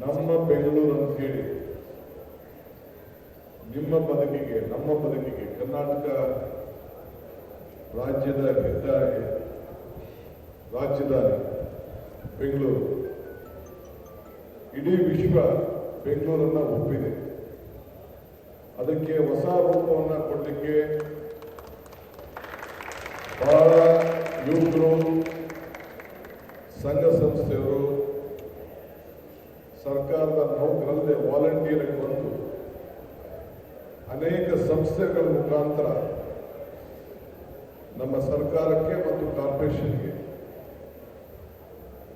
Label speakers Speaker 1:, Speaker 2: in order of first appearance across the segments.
Speaker 1: ನಮ್ಮ ಬೆಂಗಳೂರು ಅಂತ ಹೇಳಿ ನಿಮ್ಮ ಬದುಕಿಗೆ, ನಮ್ಮ ಬದುಕಿಗೆ ಕರ್ನಾಟಕ ರಾಜ್ಯದ ಹೆದ್ದಾರಿ, ರಾಜಧಾನಿ ಬೆಂಗಳೂರು. ಇಡೀ ವಿಶ್ವ ಬೆಂಗಳೂರನ್ನ ಒಪ್ಪಿದೆ. ಅದಕ್ಕೆ ಹೊಸ ರೂಪವನ್ನು ಕೊಡಲಿಕ್ಕೆ ಬಹಳ ಯುವಕರು, ಸಂಘ ಸಂಸ್ಥೆಯವರು ಸರ್ಕಾರದ ನೌಕರಲ್ಲದೆ ವಾಲಂಟಿಯರ್ ಬಂದು ಅನೇಕ ಸಂಸ್ಥೆಗಳ ಮುಖಾಂತರ ನಮ್ಮ ಸರ್ಕಾರಕ್ಕೆ ಮತ್ತು ಕಾರ್ಪೊರೇಷನ್ಗೆ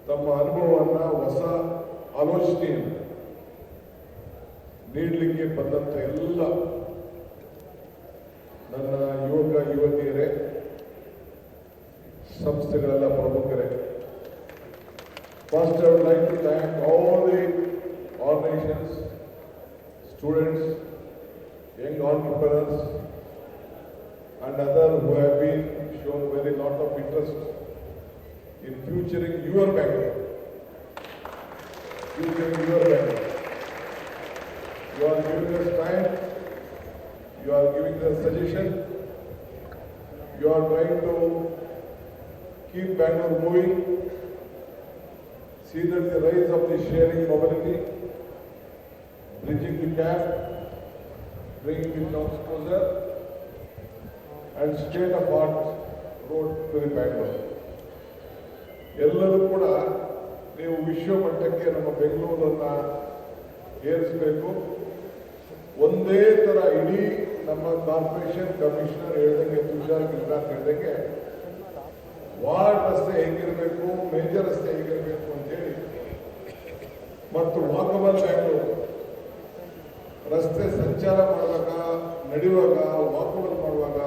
Speaker 1: ತಮ್ಮ ಅನುಭವವನ್ನು, ಹೊಸ ಆಲೋಚನೆಯನ್ನು ನೀಡಲಿಕ್ಕೆ ಬಂದಂಥ ಎಲ್ಲ ನನ್ನ ಯುವಕ, ಯುವತಿಯರೇ, ಸಂಸ್ಥೆಗಳೆಲ್ಲ ಪ್ರಮುಖರೇ. First I would like to thank young entrepreneurs and other who have been shown very lot of interest in futuring your Bangalore. Futuring your Bangalore. You are giving us time, you are giving us suggestion, you are trying to keep Bangalore moving, see that the rise of the sharing mobility, bridging the gap, bringing the towns closer, and state of art road to the Bangalore. ಎಲ್ಲರೂ ಕೂಡ ನೀವು ವಿಶ್ವ ಮಟ್ಟಕ್ಕೆ ನಮ್ಮ ಬೆಂಗಳೂರನ್ನು ಏರಿಸಬೇಕು ಒಂದೇ ಥರ ಇಡೀ ನಮ್ಮ ಕಾರ್ಪೊರೇಷನ್ ಕಮಿಷನರ್ ಹೇಳ್ದಂಗೆ ತುಷಾರ್ ಗಿರಿನಾಥ್ ಹೇಳ್ದಂಗೆ ವಾರ್ಡ್ ರಸ್ತೆ ಹೇಗಿರಬೇಕು ಮೇಜರ್ ರಸ್ತೆ ಹೇಗಿರಬೇಕು ಅಂತೇಳಿ ಮತ್ತು ವಾಕಬಲ್ ಬ್ಯಾಂಗ್ಳೂರು ರಸ್ತೆ ಸಂಚಾರ ಮಾಡುವಾಗ, ನಡೆಯುವಾಗ ವಾಕೌಟ್ ಮಾಡುವಾಗ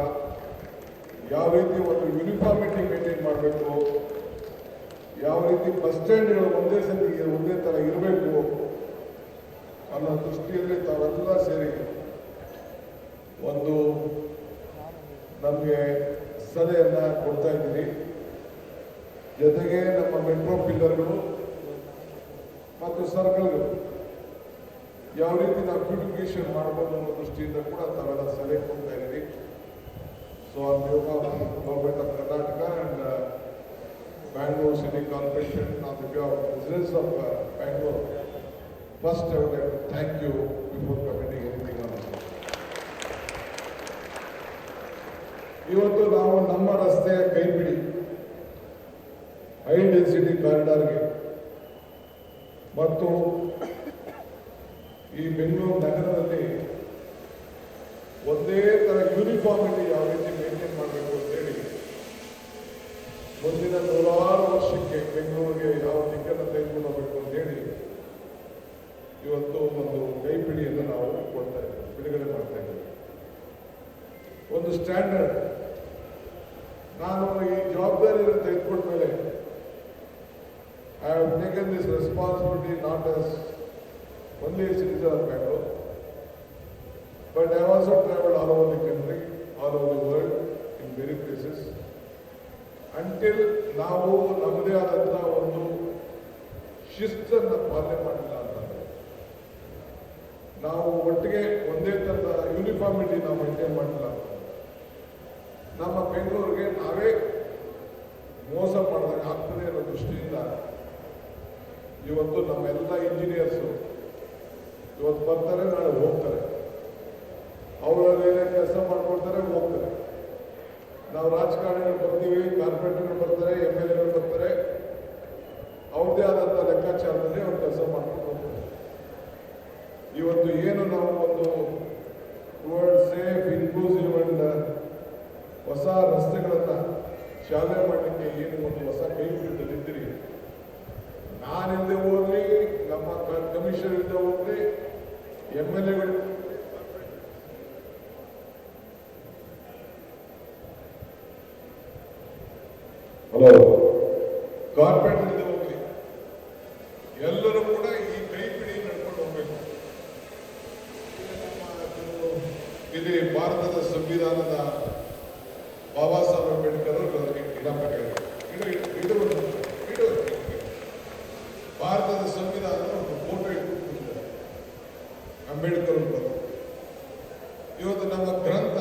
Speaker 1: ಯಾವ ರೀತಿ ಒಂದು ಯೂನಿಫಾರ್ಮಿಟಿ ಮೇಂಟೈನ್ ಮಾಡಬೇಕು, ಯಾವ ರೀತಿ ಬಸ್ ಸ್ಟ್ಯಾಂಡ್ಗಳು ಒಂದೇ ಸತಿ ಒಂದೇ ಥರ ಇರಬೇಕು ಅನ್ನೋ ದೃಷ್ಟಿಯಲ್ಲಿ ತಾವೆಲ್ಲ ಸೇರಿ ಒಂದು ನಮಗೆ ಸಲಹೆಯನ್ನು ಕೊಡ್ತಾ ಇದ್ದೀರಿ. ಜೊತೆಗೆ ನಮ್ಮ ಮೆಟ್ರೋ ಪಿಲ್ಲರ್ಗಳು ಮತ್ತು ಸರ್ಕಲ್ಗಳು ಯಾವ ರೀತಿ ನಾವು ಕ್ಯೂಟಿಫಿಕೇಶನ್ ಮಾಡ್ಬೋದು ಅನ್ನೋ ದೃಷ್ಟಿಯಿಂದ ಕೂಡ ತಾವೆಲ್ಲ ಸೆಲೆಕ್ಟ್ ಹೋಗ್ತಾ ಇದ್ದೀವಿ. So ah yoga government of Karnataka and Bangalore city corporation on the ಬ್ಯಾ business of Bangalore first I would thank you before ಕಮಿಟಿಗೆ ಇವತ್ತು ನಾವು ನಮ್ಮ ರಸ್ತೆಯ ಕೈ ಬಿಡಿ ಹೈ ಡೆನ್ಸಿಟಿ ಕಾರಿಡಾರ್ಗೆ ಮತ್ತು ಈ ಬೆಂಗಳೂರು ನಗರದಲ್ಲಿ ಒಂದೇ ಥರ ಯೂನಿಫಾರ್ಮಿಟಿ ಯಾವ ರೀತಿ ಮೇಂಟೈನ್ ಮಾಡಬೇಕು ಅಂತೇಳಿ ಮುಂದಿನ ನೂರಾರು ವರ್ಷಕ್ಕೆ ಬೆಂಗಳೂರಿಗೆ ಯಾವ ದಿಕ್ಕನ್ನು ತೆಗೆದುಕೊಂಡು ಹೋಗಬೇಕು ಅಂತೇಳಿ ಇವತ್ತು ಒಂದು ಕೈಪಿಡಿಯನ್ನು ನಾವು ಕೊಡ್ತಾ ಇದ್ದೀವಿ, ಬಿಡುಗಡೆ ಮಾಡ್ತಾ ಇದ್ದೀವಿ. ಒಂದು ಸ್ಟ್ಯಾಂಡರ್ಡ್ ನಾನು ಈ ಜವಾಬ್ದಾರಿಯನ್ನು ತೆಗೆದುಕೊಂಡ ಮೇಲೆ I have taken this responsibility not as only of Bangalore, but I have also traveled all over the country, all over the world, in many places. Until ನಾವು ನಮ್ಮದೇ ಆದಂಥ ಒಂದು ಶಿಸ್ತನ್ನು ಪಾಲನೆ ಮಾಡಿಲ್ಲ ಅಂತಂದ್ರೆ ನಾವು ಒಟ್ಟಿಗೆ ಒಂದೇ ಥರದ ಯೂನಿಫಾರ್ಮಿಟಿ ನಾವು ಮೇಂಟೈನ್ ಮಾಡಿಲ್ಲ ನಮ್ಮ ಬೆಂಗಳೂರಿಗೆ ನಾವೇ ಮೋಸ ಮಾಡಿದಾಗ ಆಗ್ತದೆ ಅನ್ನೋ ದೃಷ್ಟಿಯಿಂದ ಇವತ್ತು ನಮ್ಮೆಲ್ಲ ಇಂಜಿನಿಯರ್ಸು ಇವತ್ತು ಬರ್ತಾರೆ ನಾಳೆ ಹೋಗ್ತಾರೆ. ಅವರು ಏನೇ ಕೆಲಸ ಮಾಡ್ಕೊಡ್ತಾರೆ ಹೋಗ್ತಾರೆ. ನಾವು ರಾಜಕಾರಣಿಗಳು ಬರ್ತೀವಿ ಕಾರ್ಪೊರೇಟರ್ಗಳು ಬರ್ತಾರೆ ಎಂ ಎಲ್ ಎಗಳು ಬರ್ತಾರೆ ಅವ್ರದ್ದೇ ಆದಂಥ ಲೆಕ್ಕಾಚಾರದಲ್ಲಿ ಅವ್ರು ಕೆಲಸ ಮಾಡ್ಕೊಂಡು ಹೋಗ್ತಾರೆ ಇವತ್ತು ಏನು ನಾವು ಒಂದು ಟುವರ್ಡ್ ಸೇಫ್ ಇನ್ಕ್ಲೂಸಿವ್ ಅಂಡ್ ಹೊಸ ರಸ್ತೆಗಳನ್ನು ಚಾಲನೆ ಮಾಡಲಿಕ್ಕೆ ಏನು ಒಂದು ಹೊಸ ಕೈ ಹಿಡಿದಿದ್ದೀರಿ ನಾನಿಲ್ಲದೆ ಹೋಗ್ಲಿ ನಮ್ಮ ಕಮಿಷನರ್ ಇಲ್ಲದೆ ಹೋಗ್ಲಿ ಎಂ ಎಲ್ ಎಗಳು ಹಲೋ ಕಾರ್ಪೊರೇಟ್ ಹೋಗ್ಲಿ. ಎಲ್ಲರೂ ಕೂಡ ಈ ಕೈಪಿಡಿ ನಡ್ಕೊಂಡು ಹೋಗ್ಬೇಕು. ಇದು ಭಾರತದ ಸಂವಿಧಾನದ ಬಾಬಾ ಸಾಹೇಬ್ ಅಂಬೇಡ್ಕರ್ ಅವರು ಒಂದು- ಭಾರತದ ಸಂವಿಧಾನದ ಒಂದು ಫೋಟೋ ಇಟ್ಕೊಂಡಿದ್ದಾರೆ ಅಂಬೇಡ್ಕರ್ ಅವರು ಬರೆದ್ರು. ಇವತ್ತು ನಮ್ಮ ಗ್ರಂಥ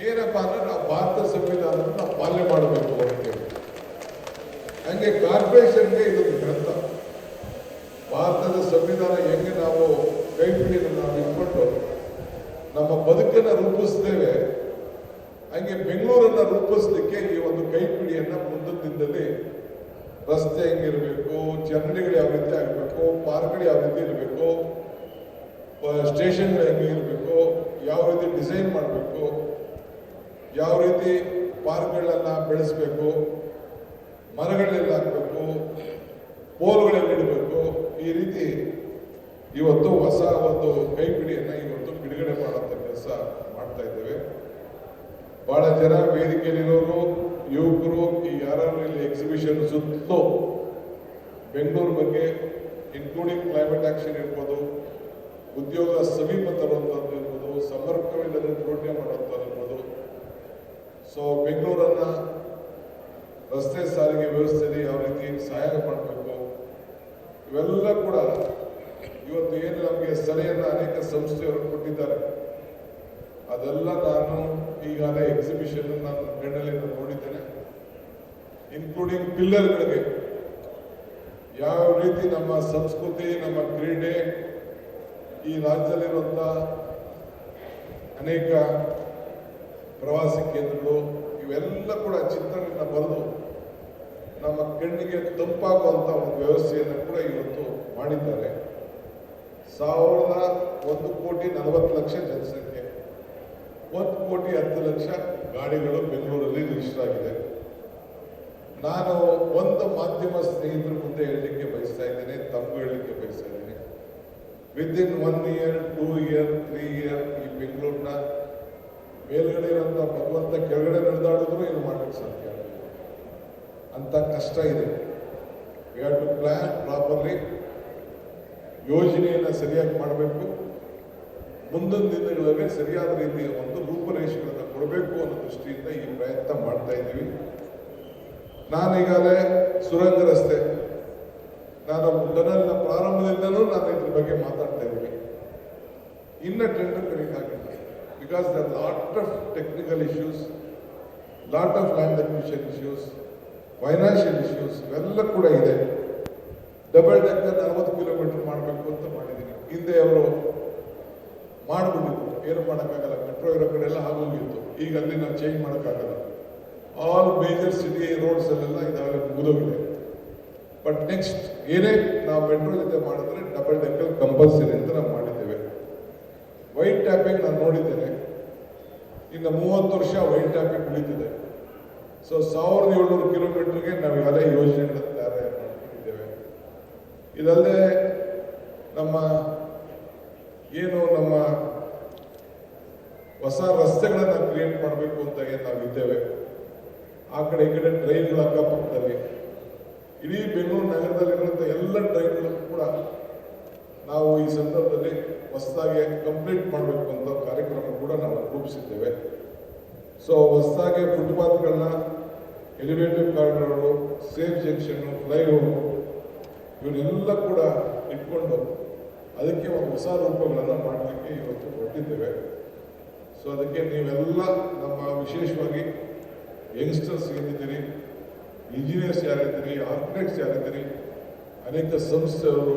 Speaker 1: ಏನಪ್ಪ ಅಂದ್ರೆ ನಾವು ಭಾರತ ಸಂವಿಧಾನವನ್ನು ನಾವು ಪಾಲನೆ ಮಾಡಬೇಕು ಅಂತೇಳಿ ಹಂಗೆ ಕಾರ್ಪೊರೇಷನ್ಗೆ ಇದೊಂದು ಗ್ರಂಥ. ಭಾರತದ ಸಂವಿಧಾನ ಹೆಂಗೆ ನಾವು ಕೈಪಿಡಿಯನ್ನು ನಾವು ಇಟ್ಕೊಂಡು ನಮ್ಮ ಬದುಕನ್ನು ರೂಪಿಸ್ತೇವೆ ಹಂಗೆ ಬೆಂಗಳೂರನ್ನ ರೂಪಿಸ್ಲಿಕ್ಕೆ ಈ ಒಂದು ಕೈಪಿಡಿಯನ್ನು ಮುಂದಿನ ದಿನದಲ್ಲಿ ರಸ್ತೆ ಹೆಂಗಿರಬೇಕು, ಚರಂಡಿಗಳು ಯಾವ ರೀತಿ ಆಗಬೇಕು, ಪಾರ್ಕ್ಗಳು ಯಾವ ರೀತಿ ಇರಬೇಕು ಸ್ಟೇಷನ್ಗಳು ಹೆಂಗೆ ಇರಬೇಕು, ಯಾವ ರೀತಿ ಡಿಸೈನ್ ಮಾಡಬೇಕು ಯಾವ ರೀತಿ ಪಾರ್ಕ್ಗಳನ್ನ ಬೆಳೆಸಬೇಕು, ಮರಗಳೆಲ್ಲ ಹಾಕಬೇಕು ಪೋಲ್ಗಳೆಲ್ಲ ಇಡಬೇಕು, ಈ ರೀತಿ ಇವತ್ತು ಹೊಸ ಒಂದು ಕೈಪಿಡಿಯನ್ನು ಇವತ್ತು ಬಿಡುಗಡೆ ಮಾಡುವಂಥ ಕೆಲಸ ಮಾಡ್ತಾ ಇದ್ದೇವೆ. ಬಹಳ ಜನ ವೇದಿಕೆಯಲ್ಲಿರೋರು, ಯುವಕರು, ಈ ಯಾರು ಇಲ್ಲಿ ಎಕ್ಸಿಬಿಷನ್ ಸುತ್ತಲೂ ಬೆಂಗಳೂರು ಬಗ್ಗೆ ಇನ್ಕ್ಲೂಡಿಂಗ್ ಕ್ಲೈಮೇಟ್ ಆಕ್ಷನ್ ಇರ್ಬೋದು, ಉದ್ಯೋಗ ಸಮೀಪ ತರುವಂಥದ್ದು ಇರ್ಬೋದು, ಸಂಪರ್ಕವಿಲ್ಲದೆ ಜೋಡಣೆ ಮಾಡುವಂಥದ್ದು ಸೊ ಬೆಂಗಳೂರನ್ನ ರಸ್ತೆ ಸಾರಿಗೆ ವ್ಯವಸ್ಥೆಯಲ್ಲಿ ಯಾವ ರೀತಿ ಸಹಾಯ ಮಾಡಬೇಕು? ಇವೆಲ್ಲ ಕೂಡ ಇವತ್ತು ಏನು ನಮಗೆ ಸಲಹೆಯನ್ನು ಅನೇಕ ಸಂಸ್ಥೆಯವರು ಕೊಟ್ಟಿದ್ದಾರೆ. ಅದೆಲ್ಲ ನಾನು ಈಗಾಗಲೇ ಎಕ್ಸಿಬಿಷನ್ ನಾನು ಕಣ್ಣಲ್ಲಿ ನೋಡಿದ್ದೇನೆ. ಇನ್ಕ್ಲೂಡಿಂಗ್ ಪಿಲ್ಲರ್ಗಳಿಗೆ. ಯಾವ ರೀತಿ ನಮ್ಮ ಸಂಸ್ಕೃತಿ, ನಮ್ಮ ಕ್ರೀಡೆ ಈ ರಾಜ್ಯದಲ್ಲಿರುವಂಥ ಅನೇಕ ಪ್ರವಾಸಿ ಕೇಂದ್ರಗಳು, ಇವೆಲ್ಲ ಕೂಡ ಚಿತ್ರಗಳನ್ನ ಬರೆದು ನಮ್ಮ ಕಣ್ಣಿಗೆ ತಂಪಾಗುವಂಥ ಒಂದು ವ್ಯವಸ್ಥೆಯನ್ನು ಕೂಡ ಇವತ್ತು ಮಾಡಿದ್ದಾರೆ. ಸಾವಿರದ ಒಂದು ಕೋಟಿ ನಲವತ್ತು ಲಕ್ಷ ಜನಸಂಖ್ಯೆ, ಒಂದು ಕೋಟಿ ಹತ್ತು ಲಕ್ಷ ಗಾಡಿಗಳು ಬೆಂಗಳೂರಲ್ಲಿ ರಿಜಿಸ್ಟರ್ ಆಗಿದೆ. ನಾನು ಒಂದು ಮಾಧ್ಯಮ ಸ್ನೇಹಿತರ ಮುಂದೆ ಹೇಳಲಿಕ್ಕೆ ಬಯಸ್ತಾ ಇದ್ದೇನೆ ತಪ್ಪು ಹೇಳಲಿಕ್ಕೆ ಬಯಸ್ತಾ ಇದ್ದೀನಿ. Within one year two year three year ಈ ಬೆಂಗಳೂರಿನ ಮೇಲ್ಗಡೆ ಇರೋಂಥ ಭಗವಂತ ಕೆಳಗಡೆ ನಡೆದಾಡಿದ್ರು ಏನು ಮಾಡ್ಬೇಕು ಸಾಧ್ಯ. ಅಂತ ಕಷ್ಟ ಇದೆ. We have to plan properly ಯೋಜನೆಯನ್ನು ಸರಿಯಾಗಿ ಮಾಡಬೇಕು. ಮುಂದಿನ ದಿನಗಳಲ್ಲಿ ಸರಿಯಾದ ರೀತಿಯ ಒಂದು ರೂಪರೇಷೆಗಳನ್ನು ಕೊಡಬೇಕು ಅನ್ನೋ ದೃಷ್ಟಿಯಿಂದ ಈ ಪ್ರಯತ್ನ ಮಾಡ್ತಾ ಇದ್ದೀವಿ. ನಾನೀಗಾಗಲೇ ಸುರಂಗ ರಸ್ತೆ, ನಾನು ಟನಲ್ನ ಪ್ರಾರಂಭದಿಂದಲೂ ನಾನು ಇದ್ರ ಬಗ್ಗೆ ಮಾತಾಡ್ತಾ ಇದ್ದೀನಿ. ಇನ್ನ tender ಕರೀಕಾಗಿಲ್ಲ because the lot of technical issues lot of land acquisition issues financial issues ಇವೆಲ್ಲ ಕೂಡ ಇದೆ. ಡಬಲ್ ಡೆಕ್ಕರ್ ನಲವತ್ತು ಕಿಲೋಮೀಟರ್ ಮಾಡಬೇಕು ಅಂತ ಮಾಡಿದ್ದೀನಿ ಹಿಂದೆ ಅವರು ಮಾಡಿಬಿಟ್ಟಿದ್ರು. ಏನು ಮಾಡೋಕ್ಕಾಗಲ್ಲ. ಮೆಟ್ರೋ ಇರೋ ಕಡೆ ಎಲ್ಲ ಆಗೋಗಿತ್ತು. ಈಗ ಅಲ್ಲಿ ನಾವು ಚೇಂಜ್ ಮಾಡೋಕ್ಕಾಗಲ್ಲ. ಆಲ್ ಮೇಜರ್ ಸಿಟಿ ರೋಡ್ಸ್ ಅಲ್ಲೆಲ್ಲ ಇದಾಗಲೇ ಮುಗಿದೋಗಿದೆ. ಬಟ್ ನೆಕ್ಸ್ಟ್ ಏನೇ ನಾವು ಮೆಟ್ರೋ ಜೊತೆ ಮಾಡಿದ್ರೆ ಡಬಲ್ ಡೆಕ್ಕರ್ ಕಂಪಲ್ಸರಿ ಅಂತ ನಾವು ಮಾಡಿದ್ದೇವೆ. ವೈಟ್ ಟ್ಯಾಪಿಂಗ್ ನಾನು ನೋಡಿದ್ದೇನೆ. ಇನ್ನು ಮೂವತ್ತು ವರ್ಷ ವೈಟ್ ಆಗಿ ಉಳಿತಿದೆ ಸೊ ಸಾವಿರದ ಏಳ್ನೂರು ಕಿಲೋಮೀಟರ್ಗೆ ನಾವು ಈಗಾಗಲೇ ಯೋಜನೆಗಳನ್ನು ತಯಾರು ಮಾಡ್ಕೊಂಡಿದ್ದೇವೆ ಇದಲ್ಲದೆ ನಮ್ಮ ಏನು ನಮ್ಮ ಹೊಸ ರಸ್ತೆಗಳನ್ನು ಕ್ರಿಯೇಟ್ ಮಾಡಬೇಕು ಅಂತ ಏನು ನಾವಿದ್ದೇವೆ ಆ ಕಡೆ ಈ ಕಡೆ ಟ್ರೈನ್ಗಳ ಅಕ್ಕಪಕ್ಕದಲ್ಲಿ. ಇಡೀ ಬೆಂಗಳೂರು ನಗರದಲ್ಲಿರುವಂಥ ಎಲ್ಲ ಟ್ರೈನ್ಗಳು ಕೂಡ ನಾವು ಈ ಸಂದರ್ಭದಲ್ಲಿ ಹೊಸದಾಗಿ ಕಂಪ್ಲೀಟ್ ಮಾಡಬೇಕು ಅಂತ ಕಾರ್ಯಕ್ರಮ ಕೂಡ ನಾವು ರೂಪಿಸಿದ್ದೇವೆ. ಸೊ ಹೊಸದಾಗಿ ಫುಟ್ಪಾತ್ಗಳನ್ನ ಎಲಿವೇಟೆಡ್ ಕಾರಿಡಾರು ಸೇಫ್ ಜಂಕ್ಷನ್ನು ಫ್ಲೈಓವರು ಇವನ್ನೆಲ್ಲ ಕೂಡ ಇಟ್ಕೊಂಡು ಅದಕ್ಕೆ ಒಂದು ಹೊಸ ರೂಪಗಳನ್ನು ಮಾಡಲಿಕ್ಕೆ ಇವತ್ತು ಕೊಟ್ಟಿದ್ದೇವೆ ಸೊ ಅದಕ್ಕೆ ನೀವೆಲ್ಲ ನಮ್ಮ ವಿಶೇಷವಾಗಿ ಯಂಗ್ಸ್ಟರ್ಸ್ ಏನಿದ್ದೀರಿ ಇಂಜಿನಿಯರ್ಸ್ ಯಾರಿದ್ದೀರಿ ಆರ್ಕಿಟೆಕ್ಟ್ಸ್ ಯಾರಿದ್ದೀರಿ, ಅನೇಕ ಸಂಸ್ಥೆಯವರು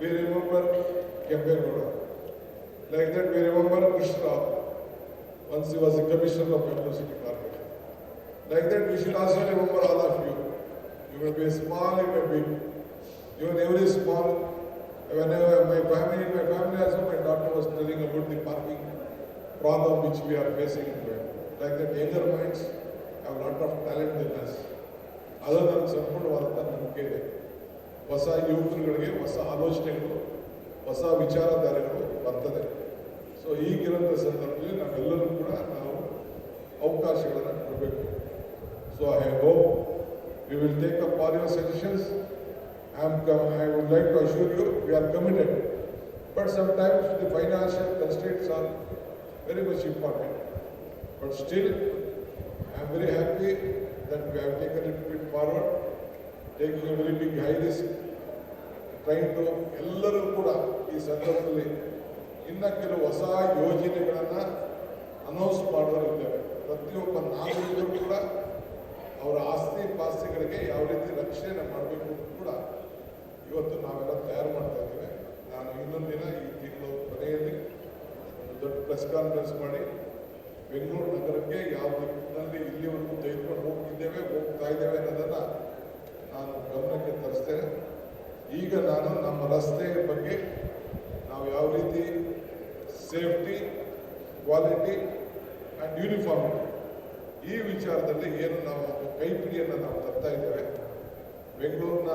Speaker 1: We remember Kempegoda. Like that, we remember Krishna Rao. Once he was a commissioner of Bangalore City Corporation. Like that, we should also remember all of you. You may be small, you may be, even every small, whenever my family, my family also, my daughter was telling about the parking problem which we are facing in Bangalore. Like that, younger minds have lot of talent in us. ಅದು ನನಗೆ ಸಂಪೂರ್ಣವಾದಂಥ ನಂಬಿಕೆ ಇದೆ ಹೊಸ ಯುವಕರುಗಳಿಗೆ ಹೊಸ ಆಲೋಚನೆಗಳು ಹೊಸ ವಿಚಾರಧಾರೆಗಳು ಬರ್ತದೆ. ಸೊ ಈಗಿರೋಂಥ ಸಂದರ್ಭದಲ್ಲಿ ನಾವೆಲ್ಲರೂ ಕೂಡ ನಾವು ಅವಕಾಶಗಳನ್ನು ಕೊಡಬೇಕು. So I hope we will take up all your suggestions I am I would like to assure you we are committed but sometimes the financial constraints are very much important. But still, I am very happy that we have taken it a bit forward, taking very big high risk ಎಲ್ಲರೂ ಕೂಡ ಈ ಸಂದರ್ಭದಲ್ಲಿ ಇನ್ನ ಕೆಲವು ಹೊಸ ಯೋಜನೆಗಳನ್ನು announce ಮಾಡೋರಿದ್ದೇವೆ ಪ್ರತಿಯೊಬ್ಬ ನಾಗರಿಕರು ಕೂಡ ಅವರ ಆಸ್ತಿ ಪಾಸ್ತಿಗಳಿಗೆ ಯಾವ ರೀತಿ ರಕ್ಷಣೆ ಮಾಡಬೇಕು ಅಂತ ಕೂಡ ಇವತ್ತು ನಾವೆಲ್ಲ ತಯಾರು ಮಾಡ್ತಾ ಇದ್ದೇವೆ. ನಾನು ಇನ್ನೊಂದು ದಿನ ಈ ತಿಂಗಳು ಕೊನೆಯಲ್ಲಿ ದೊಡ್ಡ ಪ್ರೆಸ್ ಕಾನ್ಫರೆನ್ಸ್ ಮಾಡಿ ಬೆಂಗಳೂರು ನಗರಕ್ಕೆ ಯಾವ ದಿಕ್ಕಿನಲ್ಲಿ ಇಲ್ಲಿವರೆಗೂ ತೆಗೆದುಕೊಂಡು ಹೋಗ್ತಿದ್ದೇವೆ, ಹೋಗ್ತಾ ಇದ್ದೇವೆ ಅನ್ನೋದನ್ನು ನಾನು ಗಮನಕ್ಕೆ ತರಿಸ್ತೇನೆ ಈಗ ನಾನು ನಮ್ಮ ರಸ್ತೆಯ ಬಗ್ಗೆ ನಾವು ಯಾವ ರೀತಿ ಸೇಫ್ಟಿ ಕ್ವಾಲಿಟಿ ಆ್ಯಂಡ್ ಯೂನಿಫಾರ್ಮಿಟಿ ಈ ವಿಚಾರದಲ್ಲಿ ಏನು ನಾವು ಕೈಪಿಡಿಯನ್ನು ನಾವು ತರ್ತಾ ಇದ್ದೇವೆ ಬೆಂಗಳೂರಿನ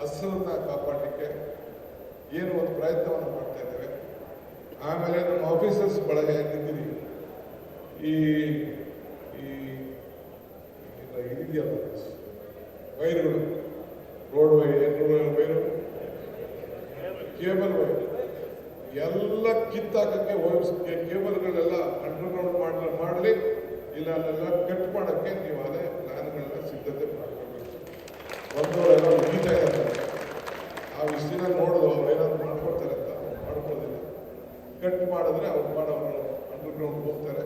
Speaker 1: ಹಸಿರನ್ನ ಕಾಪಾಡಲಿಕ್ಕೆ ಏನು ಒಂದು ಪ್ರಯತ್ನವನ್ನು ಮಾಡ್ತಾ ಇದ್ದೇವೆ ಆಮೇಲೆ ನಮ್ಮ ಆಫೀಸರ್ಸ್ ಬಳಗೆ ಏನಿದ್ದೀರಿ ಈ ಇದಿದೆಯಲ್ಲ ವೈರ್ಗಳು. Road wire wire. Cable wire. ಎಲ್ಲ ಕಿತ್ತಾಕಕ್ಕೆ ವೈರ್ಸ್ ಕೇಬಲ್ಗಳೆಲ್ಲ ಅಂಡರ್ಗ್ರೌಂಡ್ ಮಾಡಲಿ ಮಾಡಲಿ, ಇಲ್ಲ ಅಲ್ಲೆಲ್ಲ ಕಟ್ ಮಾಡೋಕ್ಕೆ ನೀವು ಅದೇ ಪ್ಲಾನ್ಗಳನ್ನ ಸಿದ್ಧತೆ ಮಾಡ್ಕೊಳ್ಬೇಕು. ಒಂದು ಮುಗಿತಾ ಇದ್ದಾರೆ. ಆ ವಿಷಯನ ನೋಡೋದು, ಅವ್ರು ಏನಾದ್ರು ಮಾಡ್ಕೊಡ್ತಾರೆ ಅಂತ. ಮಾಡ್ಕೊಳ್ಳೋದಿಲ್ಲ ಕಟ್ ಮಾಡಿದ್ರೆ ಅವ್ರು ಮಾಡೋರು ಅಂಡರ್ಗ್ರೌಂಡ್ ಹೋಗ್ತಾರೆ.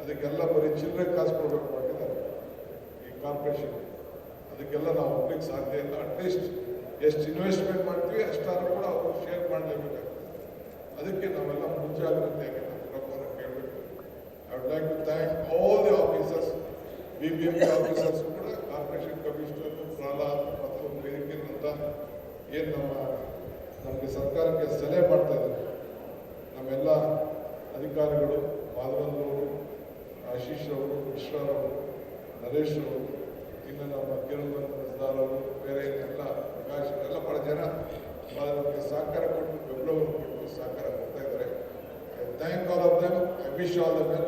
Speaker 1: ಅದಕ್ಕೆಲ್ಲ ಬರೀ ಚಿಲ್ಲರೆ ಕಾಸು ಕೊಡಬೇಕು ಮಾಡಿದ್ದಾರೆ ಈ ಕಾರ್ಪೊರೇಷನ್ ಅದಕ್ಕೆಲ್ಲ ನಾವು ಹೋಗ್ಲಿಕ್ಕೆ ಸಾಧ್ಯ ಇಲ್ಲ. ಅಟ್ಲೀಸ್ಟ್ ಎಷ್ಟು ಇನ್ವೆಸ್ಟ್ಮೆಂಟ್ ಮಾಡ್ತೀವಿ, ಅಷ್ಟಾದರೂ ಕೂಡ ಅವರು ಶೇರ್ ಮಾಡಲೇಬೇಕಾಗ್ತದೆ ಅದಕ್ಕೆ ನಾವೆಲ್ಲ ಮುಂಜಾಗ್ರತೆಯಾಗಿ ನಮ್ಮ ರೊಕ್ಕವನ್ನು ಕೇಳಬೇಕು. I would like to thank all the officers B B M officers ಕೂಡ ಕಾರ್ಪೊರೇಷನ್ ಕಮಿಷನರ್ ಪ್ರಹ್ಲಾದ್ ಮತ್ತು ಅಂತ ಏನು ನಮ್ಮ, ನಮಗೆ ಸರ್ಕಾರಕ್ಕೆ ಸಲಹೆ ಮಾಡ್ತಾ ಇದ್ದಾರೆ. ನಮ್ಮೆಲ್ಲ ಅಧಿಕಾರಿಗಳು ಮಾಧವಂದ್ರವರು ಆಶೀಶ್ ಅವರು ಮಿಶ್ರಾರವರು ನರೇಶ್ ಅವರು ಇನ್ನು ನಮ್ಮ ಕಿರಣ್ ಮಸ್ದಾರ್ ಅವರು ಬೇರೆ ಎಲ್ಲ ಪ್ರಕಾಶ್ ಎಲ್ಲ ಭಾಳ ಜನ ಭಾಳ ನಮಗೆ ಸಹಕಾರ ಕೊಟ್ಟು ಬೆಂಬಲವನ್ನು ಕೊಟ್ಟು ಸಹಕಾರ ಕೊಡ್ತಾ ಇದ್ದಾರೆ. I thank all of them I wish all them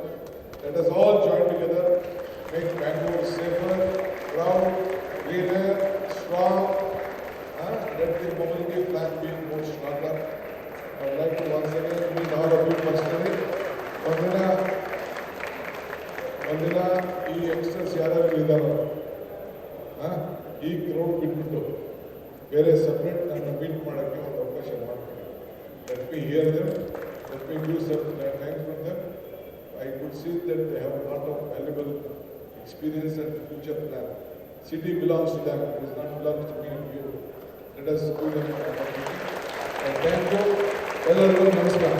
Speaker 1: let us all join together make Bangalore safer proud cleaner strong let the mobility plan be more stronger. I would like to once again meet all of you personally. ಒಂದಿನ ಒಂದಿನ ಈ youngsters ಯಾರ್ಯಾರು ಇದ್ದಾರೋ ಆ, ಈ crowd ಬಿಟ್ಬಿಟ್ಟು ಬೇರೆ separate ನನ್ನ ಮೀಟ್ ಮಾಡೋಕ್ಕೆ ಒಂದು ಅವಕಾಶ ಮಾಡ್ತೀನಿ let me hear them let me do some thanks for them I could see that they have lot of valuable experience and future plan city belongs to them it is not belongs to me you let us do them thank you ಎಲ್ಲರಿಗೂ ನಮಸ್ಕಾರ